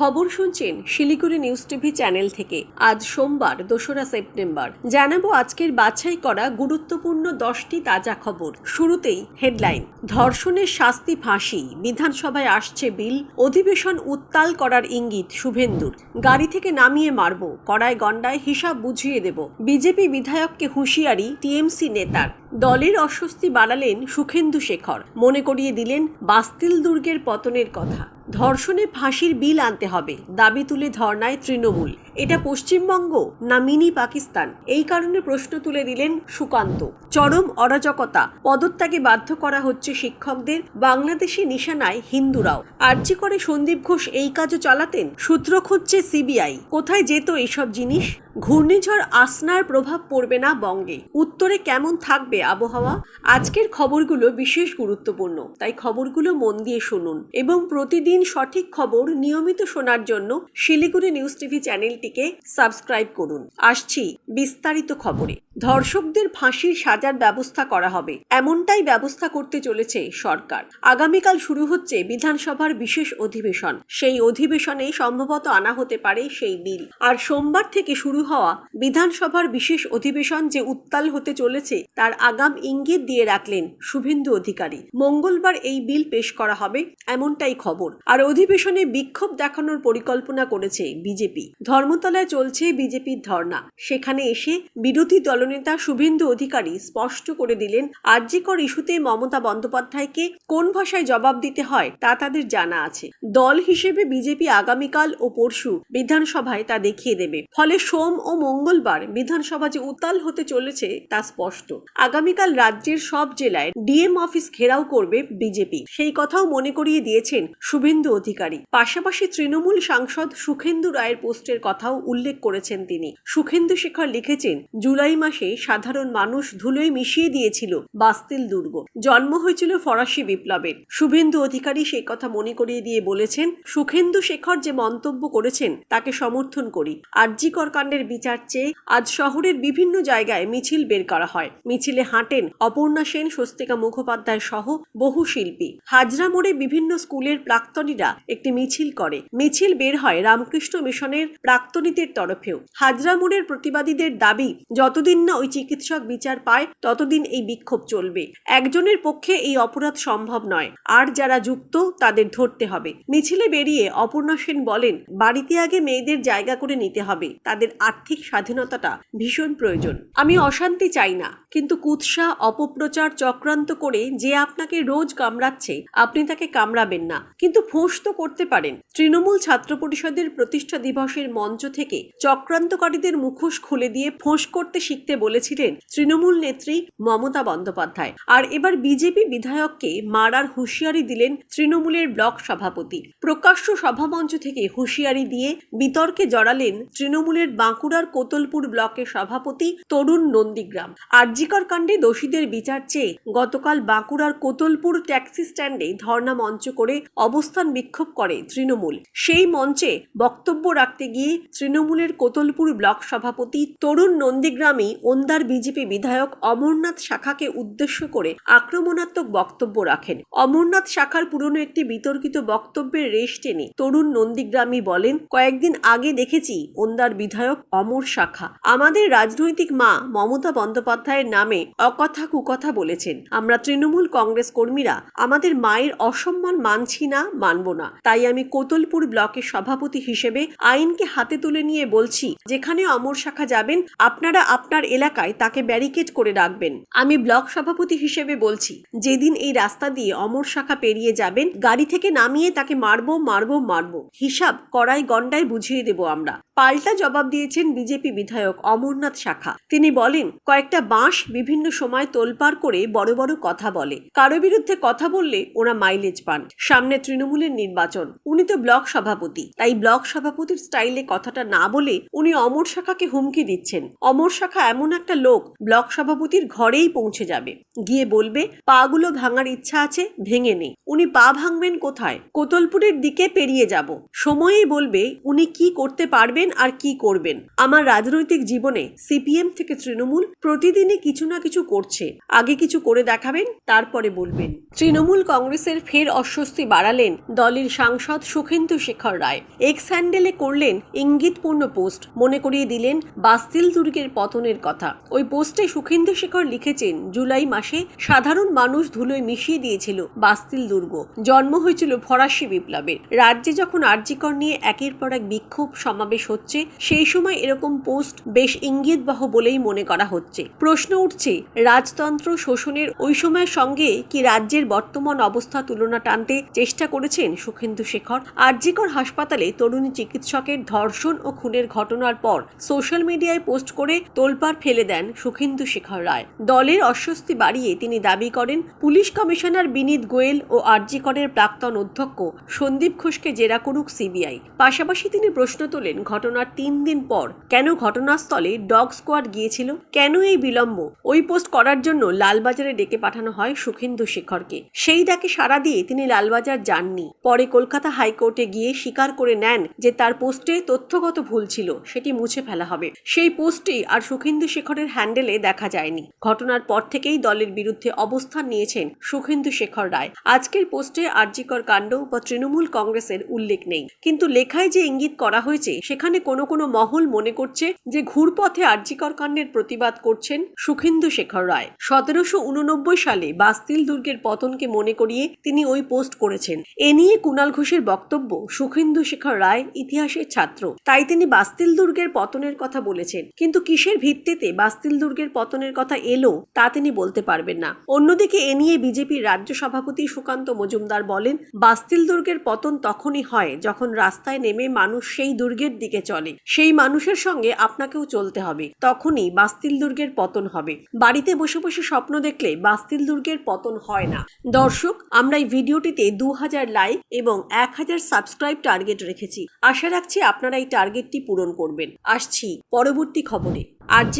খবর শুনছেন Siliguri news TV channel থেকে। আজ সোমবার, দোসরা সেপ্টেম্বর। জানাব আজকের বাছাই করা গুরুত্বপূর্ণ দশটি তাজা খবর। শুরুতেই হেডলাইন, ধর্ষণের শাস্তি ফাঁসি, বিধানসভায় আসছে বিল, অধিবেশন উত্তাল করার ইঙ্গিত শুভেন্দুর। গাড়ি থেকে নামিয়ে মারব, কড়ায় গন্ডায় হিসাব বুঝিয়ে দেব। বিজেপি বিধায়ককে হুঁশিয়ারি টিএমসি নেতার। দলের অস্বস্তি বাড়ালেন সুখেন্দু শেখর। মনে করিয়ে দিলেন বাস্তিল দুর্গের পতনের কথা। ধর্ষণে ফাঁসির বিল আনতে হবে, দাবি তুলে ধর্নায় তৃণমূল। এটা পশ্চিমবঙ্গ না মিনি পাকিস্তান? এই কারণে প্রশ্ন তুলে দিলেন সুকান্ত। চরম অরাজকতা, পদত্যাগে বাধ্য করা হচ্ছে শিক্ষকদের, বাংলাদেশি নিশানায় হিন্দুরাও। আর্জি করে সন্দীপ ঘোষ এই কাজও চালাতেন? সূত্র খুঁজছে সিবিআই। কোথায় যেত এইসব জিনিস? ঘূর্ণিঝড় আসনার প্রভাব পড়বে না বঙ্গে। উত্তরে কেমন থাকবে আবহাওয়া? আজকের খবরগুলো বিশেষ গুরুত্বপূর্ণ, তাই খবরগুলো মন দিয়ে শুনুন এবং প্রতিদিন সঠিক খবর নিয়মিত শোনার জন্য শিলিগুড়ি নিউজ টিভি চ্যানেলটিকে সাবস্ক্রাইব করুন। আসছি বিস্তারিত খবরে। ধর্ষকদের ফাঁসির সাজার ব্যবস্থা করা হবে। এমনটাই ব্যবস্থা করতে চলেছে সরকার। আগামীকাল শুরু হচ্ছে বিধানসভার বিশেষ অধিবেশন। সেই অধিবেশনে সম্ভবত আনা হতে পারে সেই বিল। আর সোমবার থেকে শুরু হওয়া বিধানসভার বিশেষ অধিবেশন যে উত্তাল হতে চলেছে, তার আগাম ইঙ্গিত দিয়ে রাখলেন শুভেন্দু অধিকারী। মঙ্গলবার এই বিল পেশ করা হবে, এমনটাই খবর। আর অধিবেশনে বিক্ষোভ দেখানোর পরিকল্পনা করেছে বিজেপি। ধর্মতলায় চলছে বিজেপির ধর্না সেখানে এসে বিরোধী দলনেতা শুভেন্দু অধিকারী স্পষ্ট করে দিলেন, আর্যিকর ইস্যুতে মমতা বন্দ্যোপাধ্যায়কে কোন ভাষায় জবাব দিতে হয় তা তাদের জানা আছে। দল হিসেবে বিজেপি আগামীকাল ও পরশু বিধানসভায় তা দেখিয়ে দেবে। ফলে সোম ও মঙ্গলবার বিধানসভা যে উত্তাল হতে চলেছে তা স্পষ্ট। আগামীকাল রাজ্যের সব জেলায় ডিএম অফিস ঘেরাও করবে বিজেপি। সেই কথাও মনে করিয়ে দিয়েছেন শুভেন্দু অধিকারী। পাশাপাশি তৃণমূল সাংসদ সুখেন্দু রায়ের পোস্টের কথাও উল্লেখ করেছেন তিনি। সুখেন্দু শেখর লিখেছেন, জুলাই মাসে সাধারণ মানুষ ধুলোয় মিশিয়ে দিয়েছিল বাস্তিল দুর্গ। জন্ম হয়েছিল ফরাসি বিপ্লবের। শুভেন্দু অধিকারী সেই কথা মনে করিয়ে দিয়ে বলেছেন, সুখেন্দু শেখর যে মন্তব্য করেছেন, তাকে সমর্থন করি। আরজিকর কাণ্ডের বিচার চেয়ে আজ শহরের বিভিন্ন জায়গায় মিছিল বের করা হয়। মিছিলে হাঁটেন অপর্ণা সেন, স্বস্তিকা মুখোপাধ্যায় সহ বহু শিল্পী। হাজরা মোড়ে বিভিন্ন স্কুলের প্রাক্তনীরা একটি মিছিল করে। মিছিল বের হয় রামকৃষ্ণ মিশনের প্রাক্তনীদের তরফেও। হাজরা মোড়ের প্রতিবাদীদের দাবি, যতদিন না ওই চিকিৎসক বিচার পায়, ততদিন এই বিক্ষোভ চলবে। একজনের পক্ষে এই অপরাধ সম্ভব নয়। আর যারা যুক্ত, তাদের ধরতে হবে। মিছিলে বেরিয়ে অপর্ণা সেন বলেন, বাড়িতে আগে মেয়েদের জায়গা করে নিতে হবে। তাদের আর্থিক স্বাধীনতাটা ভীষণ প্রয়োজন। আমি অশান্তি চাই না। কিন্তু কুৎসা, অপপ্রচার চক্রান্ত করে যে আপনাকে রোজ কামড়াচ্ছে, আপনি তাকে কামড়াবেন না। কিন্তু ফোঁস তো করতে পারেন। তৃণমূল ছাত্র পরিষদের প্রতিষ্ঠা দিবসের মঞ্চ থেকে চক্রান্তকারীদের মুখোশ খুলে দিয়ে ফোঁস করতে শিখতে বলেছিলেন, তৃণমূল নেত্রী মমতা বন্দ্যোপাধ্যায়। আর এবার বিজেপি বিধায়ককে মারার হুঁশিয়ারি দিলেন তৃণমূলের ব্লক সভাপতি। প্রকাশ্য সভামঞ্চ থেকে হুঁশিয়ারি দিয়ে বিতর্কে জড়ালেন তৃণমূলের বাঁকুড়ার কোতলপুর ব্লকের সভাপতি তরুণ নন্দীগ্রাম। আরজিকর কাণ্ডে দোষীদের বিচার চেয়ে গতকাল বাঁকুড়ার কোতলপুর ট্যাক্সি স্ট্যান্ডে ধর্ণা মঞ্চ করে অবস্থান বিক্ষোভ করে তৃণমূল। সেই মঞ্চে বক্তব্য রাখতে গিয়ে তৃণমূলের কোতলপুর ব্লক সভাপতি তরুণ নন্দীগ্রামী ওন্দার বিজেপি বিধায়ক অমরনাথ শাখাকে উদ্দেশ্য করে আক্রমণাত্মক বক্তব্য রাখেন। অমরনাথ শাখার পুরনো একটি বিতর্কিত বক্তব্যের রেশ টেনে তরুণ নন্দীগ্রামী বলেন, কয়েকদিন আগে দেখেছি ওন্দার বিধায়ক অমর শাখা। আমাদের রাজনৈতিক মা মমতা বন্দ্যোপাধ্যায়ের নামে অকথা কুকথা বলেছেন। আমরা তৃণমূল কংগ্রেস কর্মীরা আমাদের মায়ের অসম্মান মানছি না, মানব না। তাই আমি কোতলপুর ব্লকের সভাপতি হিসেবে আইনকে হাতে তুলে নিয়ে বলছি, যেখানে অমর শাখা যাবেন, আপনারা আপনার এলাকায় তাকে ব্যারিকেড করে রাখবেন। আমি ব্লক সভাপতি হিসেবে বলছি, যেদিন এই রাস্তা দিয়ে অমর শাখা পেরিয়ে যাবেন, গাড়ি থেকে নামিয়ে তাকে মারবো মারবো মারবো। হিসাব কড়াই গন্ডায় বুঝিয়ে দেব আমরা। পাল্টা জবাব দিয়েছেন বিজেপি বিধায়ক অমরনাথ শাখা। তিনি বলেন, কয়েকটা বাঁশ বিভিন্ন সময় তোলপাড় করে বড় বড় কথা বলে। কারও বিরুদ্ধে কথা বললে ওরা মাইলেজ পান। সামনে তৃণমূলের নির্বাচন। উনি তো ব্লক সভাপতি। তাই ব্লক সভাপতির স্টাইলে কথাটা না বলে উনি অমর শাখাকে হুমকি দিচ্ছেন। অমর শাখা এমন এমন একটা লোক ব্লক সভাপতির ঘরেই পৌঁছে যাবে। গিয়ে বলবে, পাগুলো ভাঙার ইচ্ছা আছে, ভেঙে নেই। উনি পা ভাঙবেন কোথায়? কোতলপুরের দিকে পেরিয়ে যাব। সময়েই বলবে, উনি কি করতে পারবেন আর কি করবেন? আমার রাজনৈতিক জীবনে সিপিএম থেকে তৃণমূল প্রতিদিনই কিছু না কিছু করছে। আগে কিছু করে দেখাবেন, তারপরে বলবেন। তৃণমূল কংগ্রেসের ফের অস্বস্তি বাড়ালেন দলের সাংসদ সুখেন্দু শেখর রায়। এক্স হ্যান্ডেলে করলেন ইঙ্গিতপূর্ণ পোস্ট। মনে করিয়ে দিলেন বাস্তিল দুর্গের পতনের কথা। ওই পোস্টে সুখেন্দু শেখর লিখেছেন, জুলাই মাসে সাধারণ মানুষ ধুলোয় মিশিয়ে দিয়েছিল বাস্তিল দুর্গ। জন্ম হয়েছিল ফরাসি বিপ্লবের। রাজ্যে যখন আর্যিকর নিয়ে একের পর এক বিক্ষোভ সমাবেশ হচ্ছে, সেই সময় এরকম পোস্ট বেশ ইঙ্গিতবহ বলেই মনে করা হচ্ছে। প্রশ্ন উঠছে, রাজতন্ত্র শোষণের ওই সময়ের সঙ্গে কি রাজ্যের বর্তমান অবস্থা তুলনা টানতে চেষ্টা করেছেন সুখেন্দু শেখর? আরজিকর হাসপাতালে তরুণী চিকিৎসকের ধর্ষণ ও খুনের ঘটনার পর সোশ্যাল মিডিয়ায় পোস্ট করে তোলপাড় ফেলে দেন সুখেন্দু শেখর রায়। দলের অস্বস্তি বাড়িয়ে তিনি দাবি করেন, পুলিশ কমিশনার বিনীত গোয়েল ও আরজিকরের প্রাক্তন অধ্যক্ষ সন্দীপ ঘোষকে জেরা করুক সিবিআই। পাশাপাশি তিনি প্রশ্ন তোলেন, ঘটনার তিন দিন পর কেন ঘটনাস্থলে ডগ স্কোয়াড গিয়েছিল? কেন এই বিলম্ব? ওই পোস্ট করার জন্য লালবাজারে ডেকে পাঠানো হয় সুখেন্দু শেখরকে। সেই ডাকে সাড়া দিয়ে তিনি লালবাজার যাননি। পরে কলকাতা হাইকোর্টে গিয়ে স্বীকার করে নেন যে তার পোস্টে তথ্যগত ভুল ছিল, সেটি মুছে ফেলা হবে। সেই পোস্টটি আর সুখেন্দু শেখরের হ্যান্ডেলে দেখা যায়নি। ঘটনার পর থেকেই দলের বিরুদ্ধে অবস্থান নিয়েছেন সুখেন্দু শেখর রায়। আজকের পোস্টে আরজিকর কাণ্ড বা তৃণমূল কংগ্রেসের উল্লেখ নেই। কিন্তু লেখায় যে ইঙ্গিত করা হয়েছে, সেখানে কোনো কোনো মহল মনে করছে যে ঘুরপথে আরজিকর কাণ্ডের প্রতিবাদ করছেন সুখেন্দু শেখর রায়। সতেরোশো উননব্বই সালে বাস্তিল দুর্গের পতনকে মনে করিয়ে তিনি ওই পোস্ট করেছেন। এ নিয়ে কুণাল ঘোষের বক্তব্য সুখেন্দু শেখর রায় ইতিহাসের ছাত্র। তাই তিনি বাস্তিল দুর্গের পতনের কথা বলেছেন। কিন্তু কিসের ভিত্তিতে বাস্তিল দুর্গের পতনের কথা এলো তা তিনি বলতে পারবেন না। অন্যদিকে এ নিয়ে বিজেপির রাজ্য সভাপতি সুকান্ত মজুমদার বলেন, বাস্তিল দুর্গের পতন তখনই হয় যখন রাস্তায় নেমে মানুষ সেই দুর্গের দিকে চলে। সেই মানুষের সঙ্গে আপনাকেও চলতে হবে। তখনই বাস্তিল দুর্গের পতন হবে। বাড়িতে বসে বসে স্বপ্ন দেখলে বাস্তিল দুর্গের পতন হয় না। দর্শক, আমরা এই ভিডিওটিতে দু হাজার লাইক এবং এক হাজার সাবস্ক্রাইব টার্গেট রেখেছি। আশা রাখছি আপনারা এই টার্গেটটি পূরণ করবেন। আসছি পরবর্তী খবরে।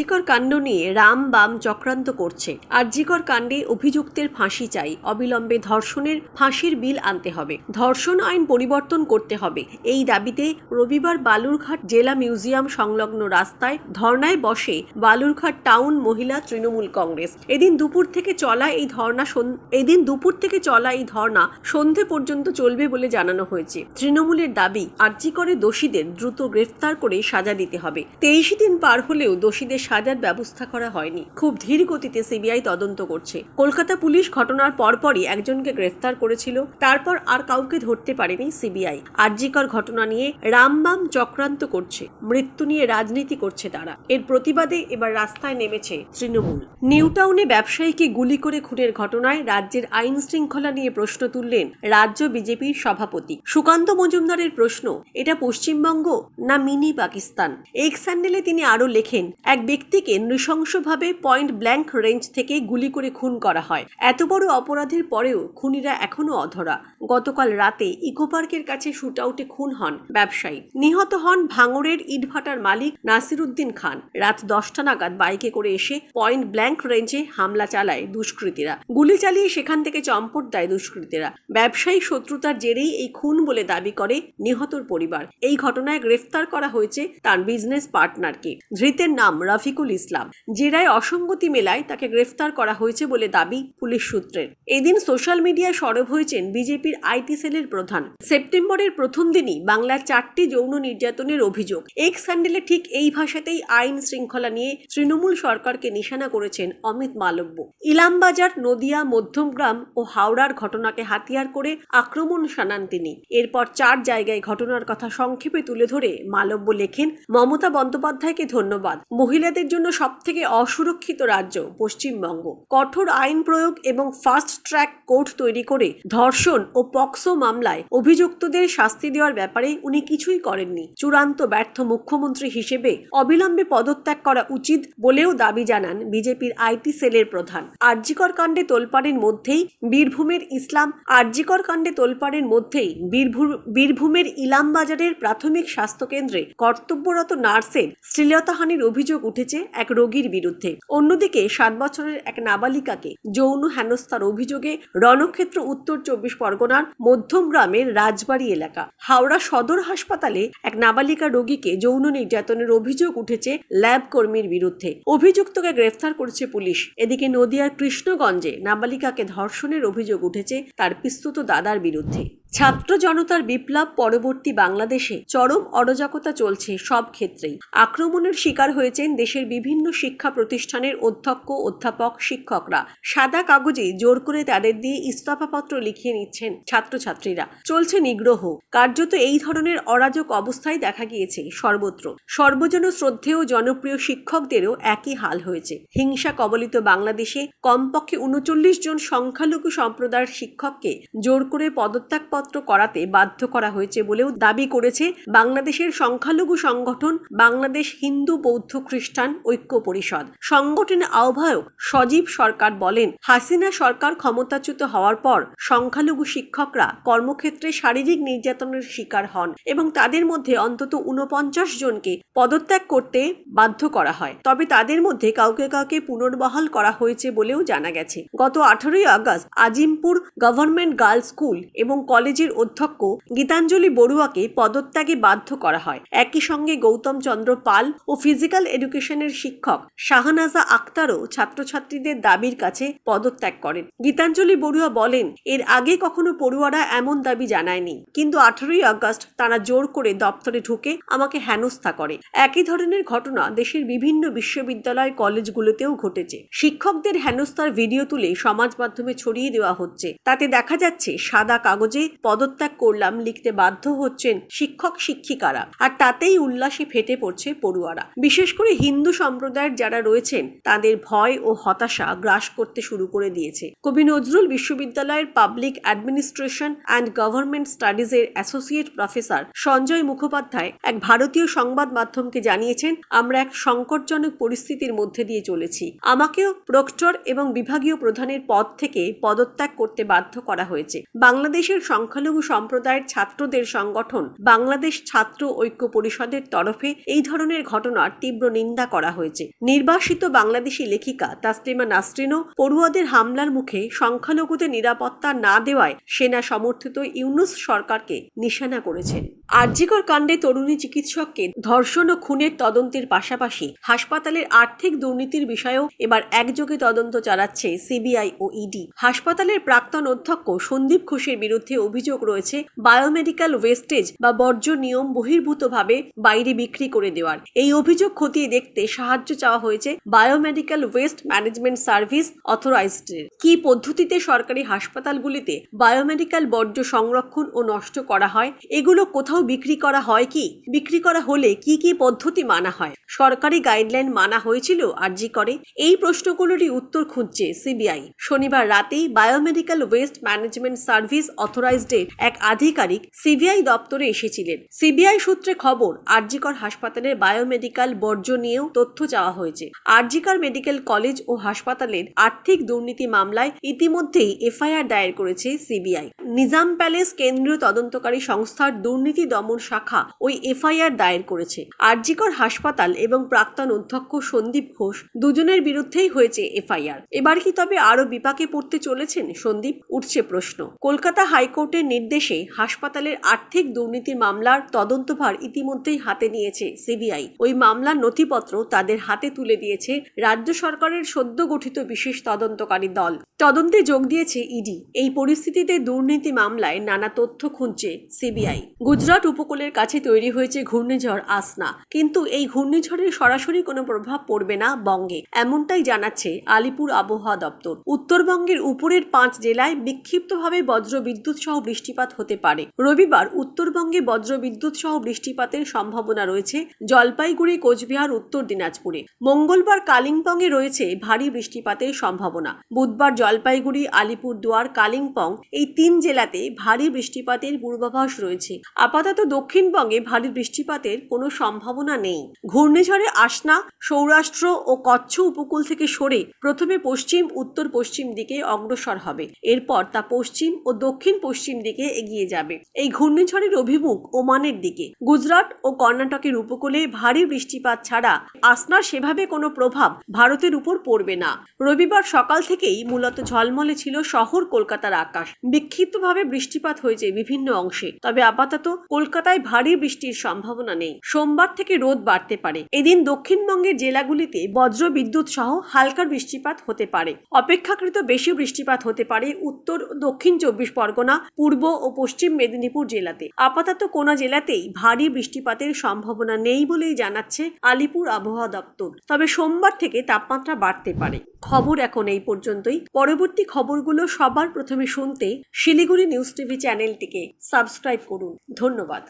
আরজিকর কাণ্ড নিয়ে রাম বাম চক্রান্ত করছে। আরজিকর কাণ্ডে অভিযুক্তের ফাঁসি চাই। অবিলম্বে ধর্ষণের ফাঁসির বিল আনতে হবে। ধর্ষণ আইন পরিবর্তন করতে হবে। এই দাবিতে রবিবার বালুরঘাট জেলা মিউজিয়াম সংলগ্ন রাস্তায় ধর্নায় বসে বালুরঘাট টাউন মহিলা তৃণমূল কংগ্রেস। এদিন দুপুর থেকে চলা এই ধর্না এদিন দুপুর থেকে চলা এই ধর্না সন্ধে পর্যন্ত চলবে বলে জানানো হয়েছে। তৃণমূলের দাবি আর্জিকরে দোষীদের দ্রুত গ্রেফতার করে সাজা দিতে হবে। তেইশ দিন পার হলেও দোষীদের সাজার ব্যবস্থা করা হয়নি। খুব ধীর গতিতে সিবিআই তদন্ত করছে। কলকাতা পুলিশ ঘটনার পরপরই একজনকে গ্রেফতার করেছিল, তারপর আর কাউকে ধরতে পারেনি সিবিআই। আর্জিকর ঘটনা নিয়ে রামবাম চক্রান্ত করছে। মৃত্যু নিয়ে রাজনীতি করছে তারা। এর প্রতিবাদে এবার রাস্তায় নেমেছে তৃণমূল। নিউটাউনে ব্যবসায়ীকে গুলি করে খুনের ঘটনায় রাজ্যের আইন শৃঙ্খলা নিয়ে প্রশ্ন তুললেন রাজ্য বিজেপির সভাপতি। সুকান্ত মজুমদারের প্রশ্ন, এটা পশ্চিমবঙ্গ না মিনি পাকিস্তান? এক্স স্যান্ডেলে তিনি আরও লেখেন, এক ব্যক্তিকে নৃশংসভাবে পয়েন্ট ব্ল্যাঙ্ক রেঞ্জ থেকে গুলি করে খুন করা হয়। এত বড় অপরাধের পরেও খুনিরা এখনও অধরা। গতকাল রাতে ইকো পার্কের কাছে শুট আউটে খুন হন ব্যবসায়ী। নিহত হন ভাঙড়ের ইটভাটার মালিক নাসিরুদ্দিন খান। রাত দশটা নাগাদ বাইকে করে এসে পয়েন্ট ব্ল্যাঙ্ক রেঞ্জে হামলা চালায় দুষ্কৃতীরা। গুলি চালিয়ে সেখান থেকে চম্পট দেয় দুষ্কৃতীরা। ব্যবসায়িক শত্রুতার জেরেই এই খুন বলে দাবি করে নিহতর পরিবার। এই ঘটনায় গ্রেফতার করা হয়েছে তার বিজনেস পার্টনারকে ধৃতের নাম রফিকুল ইসলাম জেরায় অসঙ্গতি মেলায় তাকে গ্রেফতার করা হয়েছে বলে দাবি পুলিশ সূত্রের। এদিন সোশ্যাল মিডিয়ায় সরব হয়েছেন বিজেপির আইটি সেলের প্রধান। সেপ্টেম্বরের প্রথম দিনই বাংলার চারটি যৌন নির্যাতনের অভিযোগ। এক্স হ্যান্ডেলে ঠিক এই ভাষাতেই আইন শৃঙ্খলা নিয়ে তৃণমূল সরকারকে নিশানা করেছেন অমিত মালব্য। ইলামবাজার, নদিয়া, মধ্যমগ্রাম ও হাওড়ার ঘটনাকে হাতিয়ার করে আক্রমণ শানান তিনি। এরপর চার জায়গায় ঘটনার কথা সংক্ষেপে তুলে ধরে মালব্য লেখেন, মমতা বন্দ্যোপাধ্যায়কে ধন্যবাদ। মহিলাদের জন্য সবথেকে অসুরক্ষিত রাজ্য পশ্চিমবঙ্গ। কঠোর আইন প্রয়োগ এবং ফাস্ট ট্র্যাক কোর্ট তৈরি করে ধর্ষণ ও পক্সো মামলায় অভিযুক্তদের শাস্তি দেওয়ার ব্যাপারে উনি কিছুই করেননি। চূড়ান্ত ব্যর্থ মুখ্যমন্ত্রী হিসেবে অবিলম্বে পদত্যাগ করা উচিত বলেও দাবি জানান বিজেপির আইটি সেলের প্রধান। আরজিকর কাণ্ডে তোলপাড়ের মধ্যেই বীরভূমের ইসলাম, আরজিকর কাণ্ডে তোলপাড়ের মধ্যেই বীরভূ- বীরভূমের ইলামবাজারের প্রাথমিক স্বাস্থ্যকেন্দ্রে কর্তব্যরত নার্সের শ্লীলতাহানির অভিযোগ উঠেছে। উঠেছে এক রোগীর বিরুদ্ধে। অন্যদিকে সাত বছরের এক নাবালিকাকে যৌন হেনস্থার অভিযোগে রণক্ষেত্র উত্তর চব্বিশ পরগনার মধ্যম গ্রামের রাজবাড়ি এলাকা। হাওড়া সদর হাসপাতালে এক নাবালিকা রোগীকে যৌন নির্যাতনের অভিযোগ উঠেছে ল্যাব কর্মীর বিরুদ্ধে। অভিযুক্তকে গ্রেফতার করেছে পুলিশ। এদিকে নদিয়ার কৃষ্ণগঞ্জে নাবালিকাকে ধর্ষণের অভিযোগ উঠেছে তার পিস্তুত দাদার বিরুদ্ধে। ছাত্র জনতার বিপ্লব পরবর্তী বাংলাদেশে চরম অরাজকতা চলছে সব ক্ষেত্রেই। আক্রমণের শিকার হয়েছেন দেশের বিভিন্ন শিক্ষা প্রতিষ্ঠানের অধ্যক্ষ, অধ্যাপক, শিক্ষকরা। সাদা কাগজে জোর করে তাদের দিয়ে ইস্তফাপত্র লিখিয়ে নিচ্ছেন ছাত্রছাত্রীরা। চলছে নিগ্রহ। কার্যত এই ধরনের অরাজক অবস্থায় দেখা গিয়েছে সর্বত্র। সর্বজন শ্রদ্ধেয় জনপ্রিয় শিক্ষকদেরও একই হাল হয়েছে। হিংসা কবলিত বাংলাদেশে কমপক্ষে উনচল্লিশ জন সংখ্যালঘু সম্প্রদায়ের শিক্ষককে জোর করে পদত্যাগপত্র করাতে বাধ্য করা হয়েছে বলেও দাবি করেছে বাংলাদেশের সংখ্যালঘু সংগঠন বাংলাদেশ হিন্দু বৌদ্ধ খ্রিস্টান ঐক্য পরিষদ। সংগঠনের আহ্বায়ক সজীব সরকার বলেন, হাসিনা সরকার ক্ষমতাচ্যুত হওয়ার পর সংখ্যালঘু শিক্ষকরা কর্মক্ষেত্রে শারীরিক নির্যাতনের শিকার হন এবং তাদের মধ্যে অন্তত উনপঞ্চাশ জনকে পদত্যাগ করতে বাধ্য করা হয়। তবে তাদের মধ্যে কাউকে কাউকে পুনর্বহাল করা হয়েছে বলেও জানা গেছে। গত আঠারোই August Azimpur government girls school এবং কলেজের অধ্যক্ষ গীতাঞ্জলি বড়ুয়াকে পদত্যাগে বাধ্য করা হয়। একই সঙ্গে গৌতম চন্দ্র পাল ও ফিজিক্যাল এডুকেশনের শিক্ষক শাহনাজা আক্তারও ছাত্রছাত্রীদের দাবির কাছে পদত্যাগ করেন। গীতাঞ্জলি বড়ুয়া বলেন, এর আগে কখনো পড়ুয়ারা এমন দাবি জানায়নি, কিন্তু আঠারোই আগস্ট তারা জোর করে দপ্তরে ঢুকে আমাকে হেনস্থা করে। একই ধরনের ঘটনা দেশের বিভিন্ন বিশ্ববিদ্যালয় কলেজগুলোতেও ঘটেছে। শিক্ষকদের হেনস্থার ভিডিও তুলে সমাজ মাধ্যমে ছড়িয়ে দেওয়া হচ্ছে। তাতে দেখা যাচ্ছে, সাদা কাগজে পদত্যাগ করলাম লিখতে বাধ্য হচ্ছেন শিক্ষক শিক্ষিকারা। আর তাতেই উল্লাসে ফেটে পড়ছে পড়ুয়ারা। বিশেষ করে হিন্দু সম্প্রদায়ের যারা রয়েছেন, তাদের ভয় ও হতাশা গ্রাস করতে শুরু করে দিয়েছে। কবি নজরুল বিশ্ববিদ্যালয়ের পাবলিক অ্যাডমিনিস্ট্রেশন অ্যান্ড গভর্নমেন্ট স্টাডিজের অ্যাসোসিয়েট প্রফেসর সঞ্জয় মুখোপাধ্যায় এক ভারতীয় সংবাদ মাধ্যমকে জানিয়েছেন, আমরা এক সংকটজনক পরিস্থিতির মধ্যে দিয়ে চলেছি। আমাকেও প্রক্টর এবং বিভাগীয় প্রধানের পদ থেকে পদত্যাগ করতে বাধ্য করা হয়েছে। বাংলাদেশের সংখ্যালঘু সম্প্রদায়ের ছাত্রদের সংগঠন বাংলাদেশ ছাত্র ঐক্য পরিষদের তরফে এই ধরনের ঘটনার তীব্র নিন্দা করা হয়েছে। নির্বাসিত বাংলাদেশি লেখিকা তাসলিমা নাসরিনও পড়ুয়াদের হামলার মুখে সংখ্যালঘুদের নিরাপত্তা না দেওয়ায় সেনা সমর্থিত ইউনুস সরকারকে নিশানা করেছেন। আরজিকর কাণ্ডে তরুণী চিকিৎসককে ধর্ষণ ও খুনের তদন্তের পাশাপাশি হাসপাতালের আর্থিক দুর্নীতির বিষয়েও এবার একযোগে তদন্ত চালাচ্ছে সিবিআই ও ইডি। হাসপাতালের প্রাক্তন অধ্যক্ষ সন্দীপ ঘোষের বিরুদ্ধে অভিযোগ রয়েছে, বায়োমেডিক্যাল ওয়েস্টেজ বা বর্জ্য নিয়ম বহির্ভূতভাবে বাইরে বিক্রি করে দেওয়ার। এই অভিযোগ খতিয়ে দেখতে সাহায্য চাওয়া হয়েছে বায়োমেডিক্যাল ওয়েস্ট ম্যানেজমেন্ট সার্ভিস অথরাইজডের। কি পদ্ধতিতে সরকারি হাসপাতালগুলিতে বায়োমেডিক্যাল বর্জ্য সংরক্ষণ ও নষ্ট করা হয়? এগুলো কোথাও বিক্রি করা হয় কি? বিক্রি করা হলে কি কি পদ্ধতি মানা হয়? সরকারি গাইডলাইন মানা হয়েছিল আর জি করে? এই প্রশ্নগুলোরই উত্তর খুঁজছে সিবিআই। শনিবার রাতেই বায়োমেডিক্যাল ওয়েস্ট ম্যানেজমেন্ট সার্ভিস অথরাইজডের এক আধিকারিক সিবিআই দপ্তরে এসেছিলেন। সিবিআই সূত্রে খবর, আরজিকর হাসপাতালের বায়োমেডিক্যাল বর্জ্য নিয়েও তথ্য চাওয়া হয়েছে। আরজিকর মেডিকেল কলেজ ও হাসপাতালের আর্থিক দুর্নীতি মামলায় ইতিমধ্যেই এফআইআর দায়ের করেছে সিবিআই নিজাম প্যালেস কেন্দ্রীয় তদন্তকারী সংস্থার দুর্নীতি দমন শাখা ওই এফআইআর দায়ের করেছে। আরজিকর হাসপাতাল এবং প্রাক্তন অধ্যক্ষ সন্দীপ ঘোষ দুজনের বিরুদ্ধেই হয়েছে এফআইআর। এবার কি তবে আরও বিপাকে পড়তে চলেছেন সন্দীপ? উঠছে প্রশ্ন। কলকাতা হাইকোর্টের নির্দেশে হাসপাতালের আর্থিক দুর্নীতির মামলার তদন্তভার ইতিমধ্যেই হাতে নিয়েছে সিবিআই। ওই মামলার নথিপত্র তাদের হাতে তুলে দিয়েছে রাজ্য সরকারের সদ্য গঠিত বিশেষ তদন্তকারী দল। তদন্তে যোগ দিয়েছে ইডি। এই পরিস্থিতিতে দুর্নীতি মামলায় নানা তথ্য খুঁজছে সিবিআই। গুজরাট উপকূলের কাছে তৈরি হয়েছে ঘূর্ণিঝড় আসনা। কিন্তু এই ঘূর্ণিঝড়ের সরাসরি কোনো প্রভাব পড়বে না বঙ্গে, এমনটাই জানাচ্ছে আলিপুর আবহাওয়া দপ্তর। উত্তরবঙ্গের উপরের পাঁচ জেলায় বিক্ষিপ্তভাবে বজ্র বিদ্যুৎ সহ বৃষ্টিপাত হতে পারে। রবিবার উত্তরবঙ্গে বজ্র বিদ্যুৎ সহ বৃষ্টিপাতের সম্ভাবনা রয়েছে জলপাইগুড়ি, কোচবিহার, উত্তর দিনাজপুরে। মঙ্গলবার কালিম্পংয়ে রয়েছে ভারী বৃষ্টিপাতের সম্ভাবনা। বুধবার জলপাইগুড়ি, আলিপুরদুয়ার, কালিম্পং এই তিন জেলাতে ভারী বৃষ্টিপাতের পূর্বাভাস রয়েছে। আপাতত দক্ষিণবঙ্গে ভারী বৃষ্টিপাতের কোনো সম্ভাবনা নেই। ঘূর্ণিঝড়ে আসনা সৌরাষ্ট্র ও কচ্ছ উপকূল থেকে সরে প্রথমে পশ্চিম উত্তর পশ্চিম দিকে অগ্রসর হবে। এরপর তা পশ্চিম ও দক্ষিণ পশ্চিম দিকে এগিয়ে যাবে। এই ঘূর্ণিঝড়ের অভিমুখ ওমানের দিকে। গুজরাট ও কর্ণাটকের উপকূলে ভারী বৃষ্টিপাত ছাড়া আসনার সেভাবে কোনো প্রভাব ভারতের উপর পড়বে না। রবিবার সকাল থেকেই মূলত ঝলমলে ছিল শহর কলকাতার আকাশ। বিক্ষিপ্তভাবে বৃষ্টিপাত হয়েছে বিভিন্ন অংশে। তবে আপাতত কলকাতায় ভারী বৃষ্টির সম্ভাবনা নেই। সোমবার থেকে রোদ বাড়তে পারে। এদিন দক্ষিণবঙ্গের জেলাগুলিতে বজ্র বিদ্যুৎ সহ হালকা বৃষ্টিপাত হতে পারে। অপেক্ষাকৃত বেশি বৃষ্টিপাত হতে পারে উত্তর দক্ষিণ চব্বিশ পরগনা পূর্ব ও পশ্চিম মেদিনীপুর জেলাতে। আপাতত কোনো জেলাতেই ভারী বৃষ্টিপাতের সম্ভাবনা নেই বলেই জানাচ্ছে আলিপুর আবহাওয়া দপ্তর। তবে সোমবার থেকে তাপমাত্রা বাড়তে পারে। খবর এখন এই পর্যন্তই। পরবর্তী খবরগুলো সবার প্রথমে শুনতে শিলিগুড়ি নিউজ টিভি চ্যানেলটিকে সাবস্ক্রাইব করুন। ধন্যবাদ।